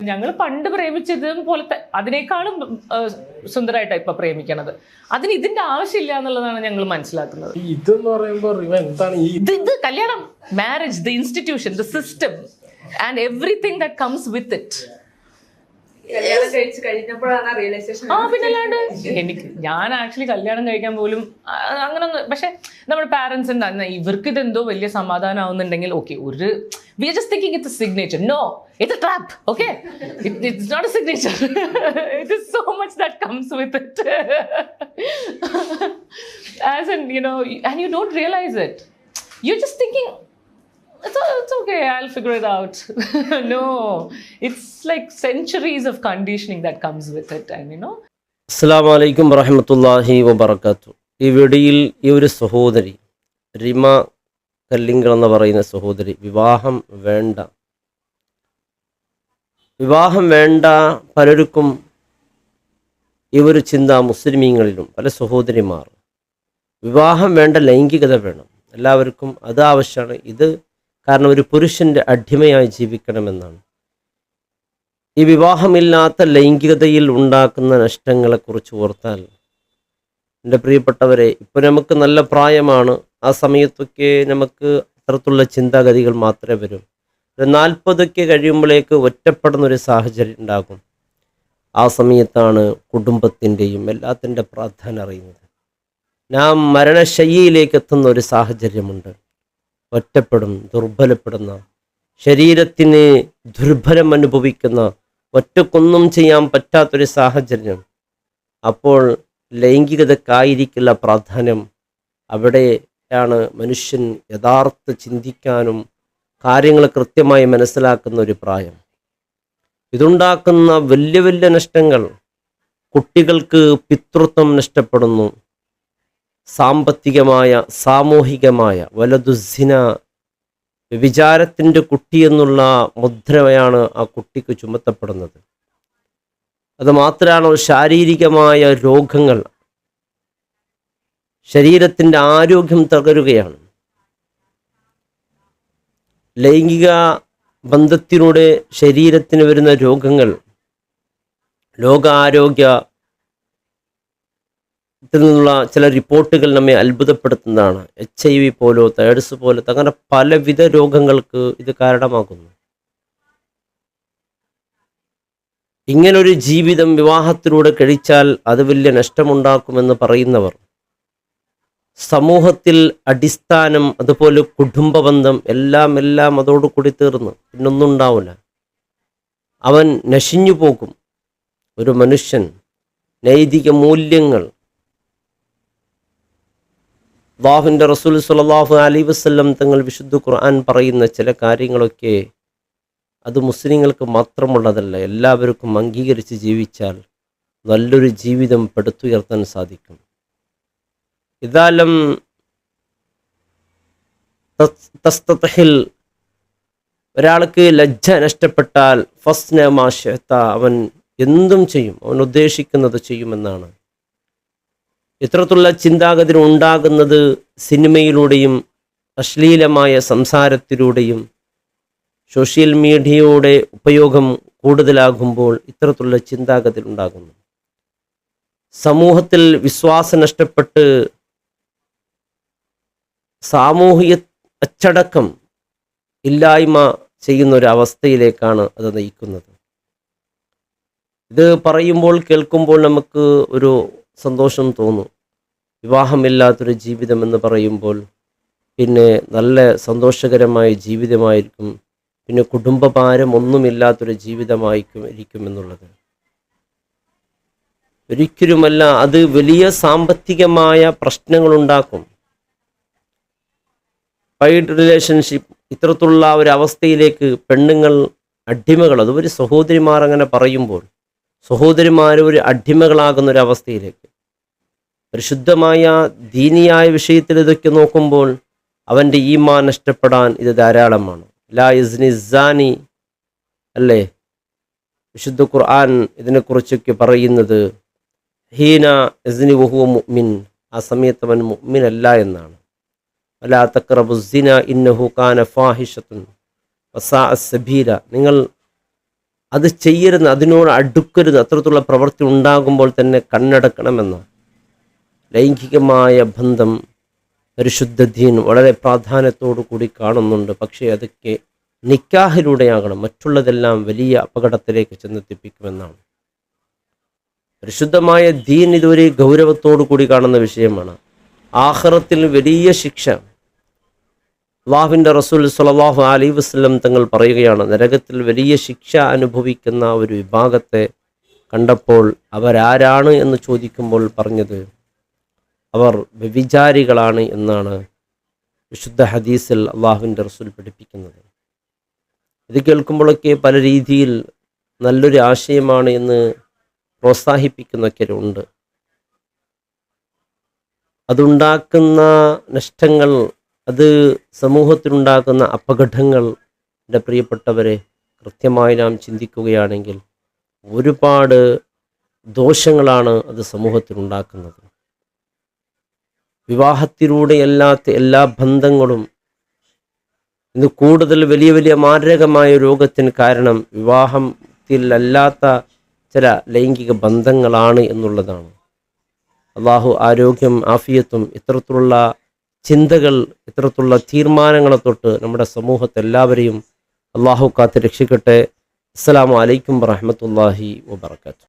ഞങ്ങൾ പണ്ട് പ്രേമിച്ചത് പോലത്തെ അതിനേക്കാളും സുന്ദരമായിട്ടാണ് ഇപ്പൊ പ്രേമിക്കണത്. അതിന് ഇതിന്റെ ആവശ്യമില്ല എന്നുള്ളതാണ് ഞങ്ങൾ മനസ്സിലാക്കുന്നത്. ഇത് ഇതെന്ന് പറയുമ്പോൾ എന്താണ് ഈ ഇത് ഇത് കല്യാണം marriage the institution the system and everything that comes with it ആ പിന്നല്ലാണ്ട് എനിക്ക് ഞാൻ ആക്ച്വലി കല്യാണം കഴിക്കാൻ പോലും അങ്ങനെ അങ്ങനൊന്നും പക്ഷെ നമ്മുടെ പാരന്റ്സിന്റെ ഇവർക്ക് ഇതെന്തോ വലിയ സമാധാനം ആവുന്നുണ്ടെങ്കിൽ ഓക്കെ ഒരു we are just thinking it's signature no it's a trap okay it's not a signature it is so much that comes with it as an you know and you don't realize it you just thinking it's, it's okay i'll figure it out no it's like centuries of conditioning that comes with it and you know അസ്സാം വലൈക്കും വറഹമത്തല്ലാഹി വബർക്കാത്തു ഈ വീഡിയോയിൽ ഈ ഒരു സഹോദരി റിമ കല്ലിങ്കൽ എന്ന് പറയുന്ന സഹോദരി വിവാഹം വേണ്ട. വിവാഹം വേണ്ട പലർക്കും ഈ ഒരു ചിന്ത മുസ്ലിമീങ്ങളിലും പല സഹോദരിമാർ വിവാഹം വേണ്ട ലൈംഗികത വേണം. എല്ലാവർക്കും അത് ആവശ്യമാണ്. ഇത് കാരണം ഒരു പുരുഷന്റെ അടിമയായി ജീവിക്കണമെന്നാണ്. ഈ വിവാഹമില്ലാത്ത ലൈംഗികതയിൽ ഉണ്ടാക്കുന്ന നഷ്ടങ്ങളെക്കുറിച്ച് ഓർത്താൽ എന്റെ പ്രിയപ്പെട്ടവരെ ഇപ്പോൾ നമുക്ക് നല്ല പ്രായമാണ്. ആ സമയത്തൊക്കെ നമുക്ക് അത്തരത്തിലുള്ള ചിന്താഗതികൾ മാത്രമേ വരും. ഒരു നാൽപ്പതൊക്കെ കഴിയുമ്പോഴേക്ക് ഒറ്റപ്പെടുന്ന ഒരു സാഹചര്യം ഉണ്ടാകും. ആ സമയത്താണ് കുടുംബത്തിന്റെയും എല്ലാത്തിന്റെ പ്രാധാന്യം അറിയുന്നത്. നാം മരണശയ്യയിലേക്ക് എത്തുന്ന ഒരു സാഹചര്യമുണ്ട്. ഒറ്റപ്പെടും ദുർബലപ്പെടുന്ന ശരീരത്തിന് ദുർബലം അനുഭവിക്കുന്ന ഒറ്റക്കൊന്നും ചെയ്യാൻ പറ്റാത്തൊരു സാഹചര്യം. അപ്പോൾ ലൈംഗികതക്കായിരിക്കില്ല പ്രാധാന്യം അവിടെയാണ് മനുഷ്യൻ യഥാർത്ഥ ചിന്തിക്കാനും കാര്യങ്ങൾ കൃത്യമായി മനസ്സിലാക്കുന്ന ഒരു പ്രായം. ഇതുണ്ടാക്കുന്ന വലിയ വലിയ നഷ്ടങ്ങൾ കുട്ടികൾക്ക് പിതൃത്വം നഷ്ടപ്പെടുന്നു. സാമ്പത്തികമായ സാമൂഹികമായ വലതുസിന വ്യഭിചാരത്തിന്റെ കുട്ടി എന്നുള്ള മുദ്രയാണ് ആ കുട്ടിക്ക് ചുമത്തപ്പെടുന്നത്. അത് മാത്രമാണ് ശാരീരികമായ രോഗങ്ങൾ ശരീരത്തിന്റെ ആരോഗ്യം തകരുകയാണ്. ലൈംഗിക ബന്ധത്തിലൂടെ ശരീരത്തിന് വരുന്ന രോഗങ്ങൾ ലോകാരോഗ്യ ത്തിൽ നിന്നുള്ള ചില റിപ്പോർട്ടുകൾ നമ്മെ അത്ഭുതപ്പെടുത്തുന്നതാണ്. എച്ച് ഐ വി പോലോ തേഡ്സ് പോലത്തെ അങ്ങനെ പലവിധ രോഗങ്ങൾക്ക് ഇത് കാരണമാകുന്നു. ഇങ്ങനൊരു ജീവിതം വിവാഹത്തിലൂടെ കഴിച്ചാൽ അത് വലിയ നഷ്ടമുണ്ടാക്കുമെന്ന് പറയുന്നവർ സമൂഹത്തിൽ അടിസ്ഥാനം അതുപോലെ കുടുംബ ബന്ധം എല്ലാം എല്ലാം അതോടുകൂടി തീർന്നു. പിന്നൊന്നും ഉണ്ടാവില്ല അവൻ നശിഞ്ഞു പോകും. ഒരു മനുഷ്യൻ നൈതിക മൂല്യങ്ങൾ. അള്ളാഹുവിന്റെ റസൂൽ സുലല്ലാഹു അലൈ വസ്ല്ലം തങ്ങൾ വിശുദ്ധ ഖുർആൻ പറയുന്ന ചില കാര്യങ്ങളൊക്കെ അത് മുസ്ലിങ്ങൾക്ക് മാത്രമുള്ളതല്ല എല്ലാവർക്കും അംഗീകരിച്ച് ജീവിച്ചാൽ നല്ലൊരു ജീവിതം പെടുത്തുയർത്താൻ സാധിക്കും. ഇതാലം തസ്തഹിൽ ഒരാൾക്ക് ലജ്ജ നഷ്ടപ്പെട്ടാൽ ഫസ്ന മാഷത്ത അവൻ എന്തും ചെയ്യും അവൻ ഉദ്ദേശിക്കുന്നത് ചെയ്യുമെന്നാണ്. ഇത്തരത്തിലുള്ള ചിന്താഗതി ഉണ്ടാകുന്നത് സിനിമയിലൂടെയും അശ്ലീലമായ സംസാരത്തിലൂടെയും സോഷ്യൽ മീഡിയയുടെ ഉപയോഗം കൂടുതലാകുമ്പോൾ ഇത്തരത്തിലുള്ള ചിന്താഗതി ഉണ്ടാകുന്നു. സമൂഹത്തിൽ വിശ്വാസം നഷ്ടപ്പെട്ട് സാമൂഹിക അച്ചടക്കം ഇല്ലായ്മ ചെയ്യുന്ന ഒരു അവസ്ഥയിലേക്കാണ് അത് നയിക്കുന്നത്. ഇത് പറയുമ്പോൾ കേൾക്കുമ്പോൾ നമുക്ക് ഒരു സന്തോഷം തോന്നും. വിവാഹമില്ലാത്തൊരു ജീവിതം എന്ന് പറയുമ്പോൾ പിന്നെ നല്ല സന്തോഷകരമായ ജീവിതമായിരിക്കും. പിന്നെ കുടുംബഭാരം ഒന്നുമില്ലാത്തൊരു ജീവിതമായിരിക്കും ഇരിക്കും എന്നുള്ളത്. ഒരിക്കലുമല്ല അത് വലിയ സാമ്പത്തികമായ പ്രശ്നങ്ങളുണ്ടാക്കും. വൈഡ് റിലേഷൻഷിപ്പ് ഇത്തരത്തിലുള്ള ഒരു അവസ്ഥയിലേക്ക് പെണ്ണുങ്ങൾ അടിമകൾ അത് ഒരു സഹോദരിമാർ അങ്ങനെ പറയുമ്പോൾ സഹോദരിമാർ ഒരു അടിമകളാകുന്ന ഒരു അവസ്ഥയിലേക്ക്. പരിശുദ്ധമായ ദീനിയായ വിഷയത്തിൽ ഇതൊക്കെ നോക്കുമ്പോൾ അവന്റെ ഈമാൻ നഷ്ടപ്പെടാൻ ഇത് ധാരാളമാണ്. ലാ ഇസ്നി സാനി അല്ലേ? വിശുദ്ധ ഖുർആൻ ഇതിനെക്കുറിച്ചൊക്കെ പറയുന്നത് ഹീന ഇസ്നി വഹുവ മുഅ്മിൻ ആ സമയത്ത് അവൻ മുഅ്മിനല്ല എന്നാണ്. അലാ തക്രബുസിന ഇന്നഹു കാന ഫാഹിഷത്തുൻ സബീല. നിങ്ങൾ അത് ചെയ്യരുത് അതിനോട് അടുക്കരുത്. അത്തരത്തിലുള്ള പ്രവൃത്തി ഉണ്ടാകുമ്പോൾ തന്നെ കണ്ണടക്കണമെന്ന് ലൈംഗികമായ ബന്ധം പരിശുദ്ധ ദീൻ വളരെ പ്രാധാന്യത്തോടു കൂടി കാണുന്നുണ്ട്. പക്ഷേ അതൊക്കെ നിക്കാഹിലൂടെയാകണം. മറ്റുള്ളതെല്ലാം വലിയ അപകടത്തിലേക്ക് ചെന്നെത്തിപ്പിക്കുമെന്നാണ്. പരിശുദ്ധമായ ദീൻ ഇതൊരു ഗൗരവത്തോടു കൂടി കാണുന്ന വിഷയമാണ്. ആഹ്റത്തിൽ വലിയ ശിക്ഷ അള്ളാഹുവിന്റെ റസൂൽ സുലല്ലാഹു അലൈ വസ്ലം തങ്ങൾ പറയുകയാണ് നരകത്തിൽ വലിയ ശിക്ഷ അനുഭവിക്കുന്ന ഒരു വിഭാഗത്തെ കണ്ടപ്പോൾ അവരാരാണ് എന്ന് ചോദിക്കുമ്പോൾ പറഞ്ഞത് അവർ വ്യഭിചാരികളാണ് എന്നാണ് വിശുദ്ധ ഹദീസിൽ അള്ളാഹുവിന്റെ റസൂൽ പഠിപ്പിക്കുന്നത്. ഇത് കേൾക്കുമ്പോഴൊക്കെ പല രീതിയിൽ നല്ലൊരു ആശയമാണ് എന്ന് പ്രോത്സാഹിപ്പിക്കുന്നൊക്കെ ഉണ്ട് അതുണ്ടാക്കുന്ന നഷ്ടങ്ങൾ അത് സമൂഹത്തിനുണ്ടാക്കുന്ന എന്റെ പ്രിയപ്പെട്ടവരെ കൃത്യമായി നാം ചിന്തിക്കുകയാണെങ്കിൽ ഒരുപാട് ദോഷങ്ങളാണ് അത് സമൂഹത്തിനുണ്ടാക്കുന്നത്. വിവാഹത്തിലൂടെയല്ലാത്ത എല്ലാ ബന്ധങ്ങളും ഇന്ന് കൂടുതൽ വലിയ വലിയ മാരകമായ രോഗത്തിന് കാരണം വിവാഹത്തിലല്ലാത്ത ചില ലൈംഗിക ബന്ധങ്ങളാണ് എന്നുള്ളതാണ്. അള്ളാഹു ആരോഗ്യം ആഫിയത്തും ഇത്തരത്തിലുള്ള ചിന്തകൾ ഇത്തരത്തിലുള്ള തീരുമാനങ്ങളെ തൊട്ട് നമ്മുടെ സമൂഹത്തെ എല്ലാവരെയും അള്ളാഹു കാത്ത് രക്ഷിക്കട്ടെ. അസ്സാം വലൈക്കും വറഹമത്തല്ലാഹി വബർക്കാത്തു